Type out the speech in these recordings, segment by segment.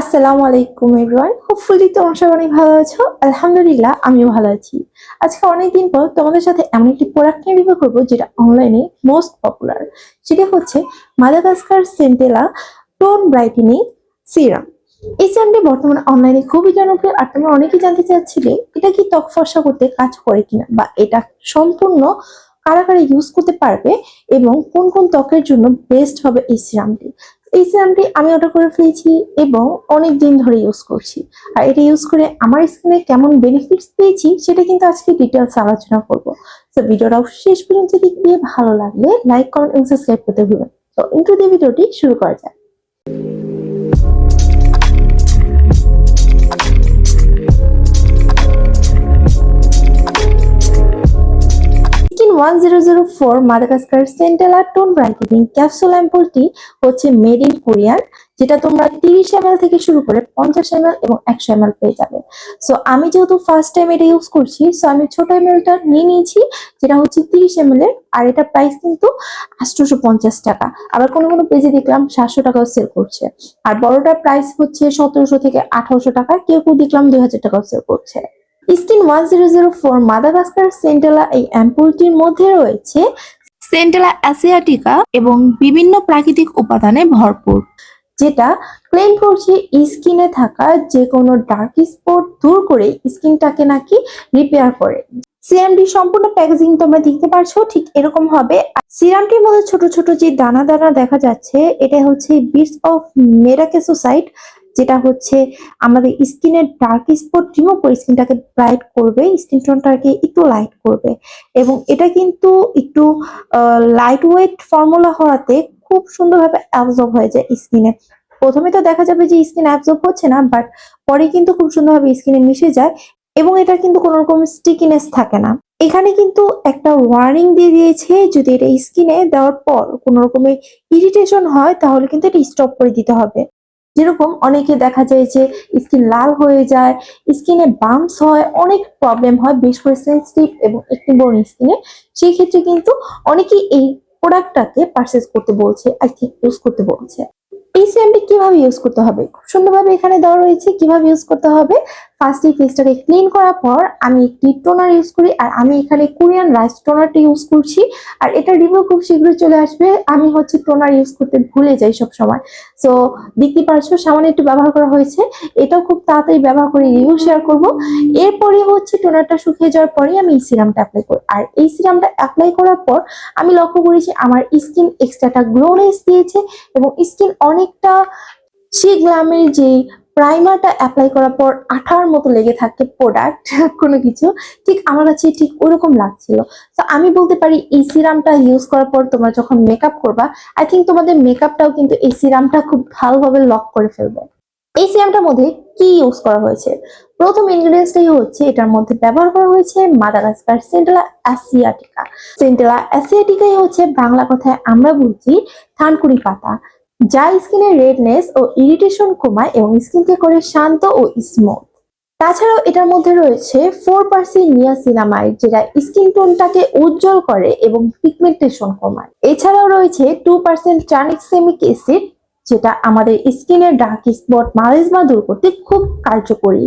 আসসালামু আলাইকুম everyone hopefully তোমরা সবাই অনেক ভালো আছো। আলহামদুলিল্লাহ, আমিও ভালো আছি। আজকে অনেকদিন পর তোমাদের সাথে এমন একটি প্রোডাক্ট নিয়ে রিভিউ করব, যেটা অনলাইনে মোস্ট পপুলার সেটা হচ্ছে Madagascar Centella tone brightening serum এই সিরামটি বর্তমানে অনলাইনে খুবই জনপ্রিয়, আর তোমরা অনেকেই জানতে চাচ্ছিলে, এটা কি ত্বক ফর্সা করতে কাজ করে কিনা, বা এটা সম্পূর্ণ কারা কারা ইউজ করতে পারবে, এবং কোন কোন ত্বকের জন্য বেস্ট হবে এই সিরামটি এই সিরামটি আমি অর্ডার করে ফেলেছি এবং অনেক দিন ধরে ইউজ করছি। আর এটা ইউজ করে আমার স্কিনে কেমন বেনিফিটস পেয়েছি সেটা কিন্তু আজকে ডিটেলস আলোচনা করব। তো ভিডিওটা শেষ পর্যন্ত দেখতে ভালো লাগলে লাইক কমেন্ট এবং সাবস্ক্রাইব করতে ভুলবেন তো ইন্টু দিয়ে ভিডিওটি শুরু করা যাক। Zero four Madagascar Centella tone capsule অ্যাম্পুলটি হচ্ছে মেড ইন কোরিয়ান যেটা তোমরা তিরিশ এম থেকে শুরু করে পঞ্চাশ এম এবং একশো এম পেয়ে যাবে। সো আমি যেহেতু ফার্স্ট টাইম এটা ইউজ করছি সো আমি ছোট এম টা নিয়ে নিয়েছি, যেটা হচ্ছে তিরিশ এম এর, আর এটা প্রাইস কিন্তু আটশোশো পঞ্চাশ টাকা। আবার কোনো কোনো পেজে দেখলাম সাতশো টাকাও সেল করছে। আর বড়টার প্রাইস হচ্ছে সতেরোশো থেকে আঠারোশো টাকা, কেউ কেউ দেখলাম দুই হাজার টাকাও সেল করছে। Skin one zero zero four Madagascar Centella এই অ্যাম্পুলটির মধ্যে রয়েছে সেন্টেলা অ্যাসিয়াটিকা এবং বিভিন্ন প্রাকৃতিক উপাদানে ভরপুর, যেটা ক্লেম করছে স্কিনে থাকা যে কোনো ডার্ক স্পট দূর করে স্কিনটাকে নাকি রিপেয়ার করে। সিরামটি সম্পূর্ণ প্যাকেজিং তোমরা দেখতে পারছ, ঠিক এরকম হবে। সিরামটির মধ্যে ছোট ছোট যে দানা দানা দেখা যাচ্ছে, এটা হচ্ছে বিটস অফ মেরাকেসোসাইট যেটা হচ্ছে আমাদের স্কিনের ডার্ক স্পট রিমুভ করে স্কিনটাকে ব্রাইট করবে স্কিন টোনটাকে একটু লাইট করবে। এবং এটা কিন্তু একটু লাইট ওয়েট ফর্মুলা হওয়াতে খুব সুন্দরভাবে অ্যাবজর্ব হয়ে যায় স্কিনে। প্রথমে তো দেখা যাবে যে স্কিন অ্যাবজর্ব হচ্ছে না বাট পরে কিন্তু খুব সুন্দরভাবে স্কিনে মিশে যায় এবং এটা কিন্তু কোনো রকম স্টিকিনেস থাকে না। এখানে কিন্তু একটা ওয়ার্নিং দিয়ে দিয়েছে, যদি এটা স্কিনে দেওয়ার পর কোনো রকমের ইরিটেশন হয়, তাহলে কিন্তু এটা স্টপ করে দিতে হবে। যেরকম অনেকে দেখা যায় যে স্কিন লাল হয়ে যায়, স্কিনে বাম্পস হয়, অনেক প্রবলেম হয় বেশ করে সেন্সিটিভ এবং একটি বড় স্কিনে। সেই ক্ষেত্রে কিন্তু অনেকেই এই প্রোডাক্টটাকে পারচেস করতে বলছে আই থিঙ্ক ইউজ করতে বলছে। এই সিরামটি কীভাবে ইউজ করতে হবে? খুব সুন্দরভাবে এখানে দেওয়া রয়েছে কীভাবে ইউজ করতে হবে। ফার্স্ট ফেসটাকে ক্লিন করার পর আমি একটি টোনার ইউজ করি আর আমি এখানে কোরিয়ান রাইস টোনারটা ইউজ করছি। আর এটা রিভিউ খুব শীঘ্রই চলে আসবে। আমি হচ্ছে টোনার ইউজ করতে ভুলে যাই সব সময় সো দেখতে পারছ, সামান্য একটু ব্যবহার করা হয়েছে। এটাও খুব তাড়াতাড়ি ব্যবহার করে রিভিউ শেয়ার করব। এরপরে হচ্ছে টোনারটা শুকিয়ে যাওয়ার পরে আমি এই সিরামটা অ্যাপ্লাই করি। আর এই সিরামটা অ্যাপ্লাই করার পর আমি লক্ষ্য করেছি আমার স্কিন এক্সট্রাটা গ্লোনেস দিয়েছে এবং স্কিন অনেকটা সেই গ্লামের যে প্রাইমারটা অ্যাপ্লাই করার পর আঠার মতো লেগে থাকে প্রোডাক্ট কোনো কিছু, ঠিক আমার কাছে ঠিক ওরকম লাগছিল। তো আমি বলতে পারি এই সিরামটা ইউজ করার পর তোমরা যখন মেকআপ করবা আই থিঙ্ক তোমাদের মেকআপটাও কিন্তু এই সিরামটা খুব ভালোভাবে লক করে ফেলবে। এই সিরামটার মধ্যে কি ইউজ করা হয়েছে? প্রথম ইনগ্রিডিয়েন্টসটাই হচ্ছে এটার মধ্যে ব্যবহার করা হয়েছে মাদাগাস্কার সেন্টেলা অ্যাসিয়াটিকা সেন্টেলা অ্যাসিয়াটিকাই হচ্ছে বাংলা কথায় আমরা বুঝি থানকুড়ি পাতা। যা স্কিনের রেডনেস ও ইরিটেশন কমায় এবং স্কিনকে করে শান্ত ও স্মুথ তাছাড়াও এটার মধ্যে রয়েছে ফোর পার্সেন্ট নিয়াসিনামাইড যেটা স্কিন টোনটাকে উজ্জ্বল করে এবং পিগমেন্টেশন কমায়। এছাড়াও রয়েছে টু পার্সেন্ট ট্রানিক্সেমিক অ্যাসিড যেটা আমাদের স্কিনের ডার্ক স্পট মালিজমা দূর করতে খুব কার্যকরী।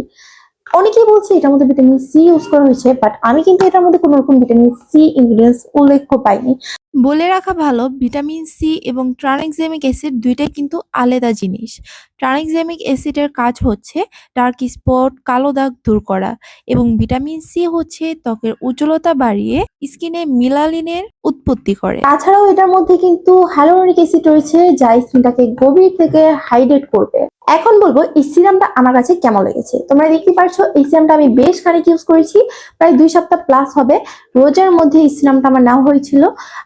অনেকেই বলছে এটার মধ্যে ভিটামিন সি ইউজ করা হয়েছে বাট আমি কিন্তু এটার মধ্যে কোনো রকম ভিটামিন সি ইনগ্রিডিয়েন্টস উল্লেখ্য পাইনি। বলে রাখা ভালো, ভিটামিন সি এবং ট্রানএক্সামিক অ্যাসিড দুইটাই কিন্তু আলাদা জিনিস। ট্রানএক্সামিক অ্যাসিডের কাজ হচ্ছে ডার্ক স্পট, কালো দাগ দূর করা এবং ভিটামিন সি হচ্ছে ত্বকের উজ্জ্বলতা বাড়িয়ে স্কিনে মিলালিনের উৎপত্তি করে। তাছাড়াও এটার মধ্যে কিন্তু হ্যালোরিক অ্যাসিড রয়েছে যা স্কিনটাকে গভীর থেকে হাইড্রেট করবে। এখন বলব, এই সিরামটা আমার কাছে কেমন লেগেছে? তোমরা দেখতে পারছ, এই সিরামটা আমি বেশ খানিক ইউজ করেছি, প্রায় দুই সপ্তাহ প্লাস হবে। রোজার মধ্যে এই সিরামটা আমার নেওয়া হয়েছিল।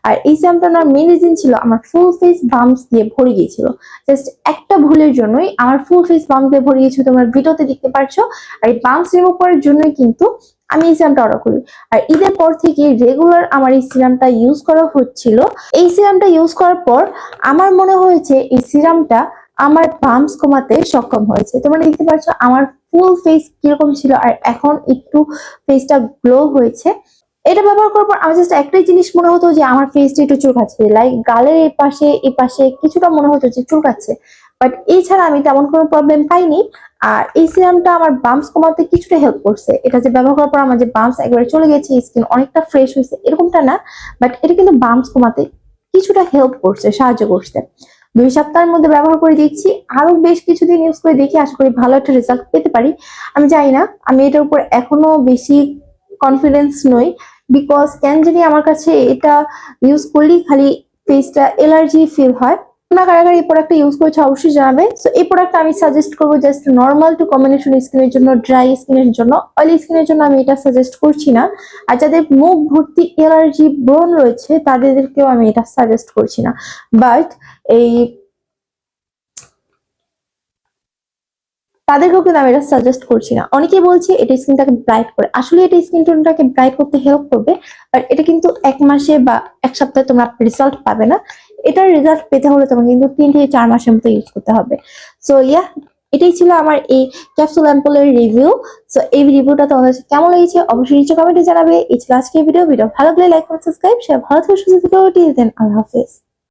আর এই সিরামটা নেওয়ার মেন রিজন ছিল আমার ফুল ফেস বাম্পস দিয়ে ভরে গিয়েছিল। জাস্ট একটা ভুলের জন্যই আমার ফুল ফেস বাম্পস দিয়ে ভরে গিয়েছিল। তোমরা ভিডিওতে দেখতে পারছ। আর এই বাম্পস রিমুভ করার জন্যই কিন্তু আমি এই সিরামটা অর্ডার করি। আর ঈদের পর থেকে রেগুলার আমার এই সিরামটা ইউজ করা হচ্ছিল। এই সিরামটা ইউজ করার পর আমার মনে হয়েছে এই সিরামটা আমার বাম্পস কমাতে সক্ষম হয়েছে। তোমরা দেখতে পাচ্ছ আমার ফুল ফেস কীরকম ছিল আর এখন একটু ফেসটা গ্লো হয়েছে। এটা ব্যবহার করার পর আমার জাস্ট একটাই জিনিস মনে হতো যে আমার ফেসটা একটু চুলকাচ্ছে। লাইক গালের এই পাশে এই পাশে কিছুটা মনে হতো যে চুলকাচ্ছে। বাট এছাড়া আমি তেমন কোনো প্রবলেম পাইনি। আর এই সিরামটা আমার বাম্পস কমাতে কিছুটা হেল্প করছে। এটা যে ব্যবহার করার পর আমার যে বাম্পস একবারে চলে গেছে স্কিন অনেকটা ফ্রেশ হয়েছে, এরকমটা না। বাট এটা কিন্তু বাম্পস কমাতে কিছুটা হেল্প করছে, সাহায্য করছে। দুই সপ্তাহের মধ্যে ব্যবহার করে দেখছি। আরও বেশ কিছুদিন ইউজ করে দেখি। আশা করি ভালো একটা রেজাল্ট পেতে পারি। আমি জানি না। আমি এটার উপর এখনও বেশি কনফিডেন্স নই। বিকজ কেন জানি আমার কাছে এটা ইউজ করলেই খালি ফেসটা এলার্জি ফিল হয়। তোমরা কারা কারা এই প্রোডাক্টটা ইউজ করেছ অবশ্যই জানাবে। সো এই প্রোডাক্টটা আমি সাজেস্ট করব জাস্ট নর্মাল টু কম্বিনেশন স্কিনের জন্য ড্রাই স্কিনের জন্য। অয়েলি স্কিনের জন্য আমি এটা সাজেস্ট করছি না। আর যাদের মুখ ভর্তি এলার্জি ব্রণ রয়েছে, তাদেরকেও আমি এটা সাজেস্ট করছি না। বাট এই তাদেরকেও কিন্তু আমি এটা সাজেস্ট করছি না। অনেকেই বলছে এটা স্কিনটাকে ব্রাইট করে। আসলে এটা স্কিন টোনটাকে ব্রাইট করতে হেল্প করবে বাট এটা কিন্তু এক মাসে বা এক সপ্তাহে তোমরা রেজাল্ট পাবে না। এটার রেজাল্ট পেতে হলে তোমাকে কিন্তু তিন থেকে চার মাসের মতো ইউজ করতে হবে। সো ইয়া এটাই ছিল আমার এই ক্যাপসুল অ্যাম্পলের রিভিউ সো এই রিভিউটা তোমাদের কেমন লেগেছে অবশ্যই নিচে কমেন্টে জানাবে। এই ছিল আজকের ভিডিও ভিডিও ভালো লাগলে লাইক কমেন্ট সাবস্ক্রাইব সে ভালো থেকে, সুস্থ থেকে। আল্লাহ হাফেজ।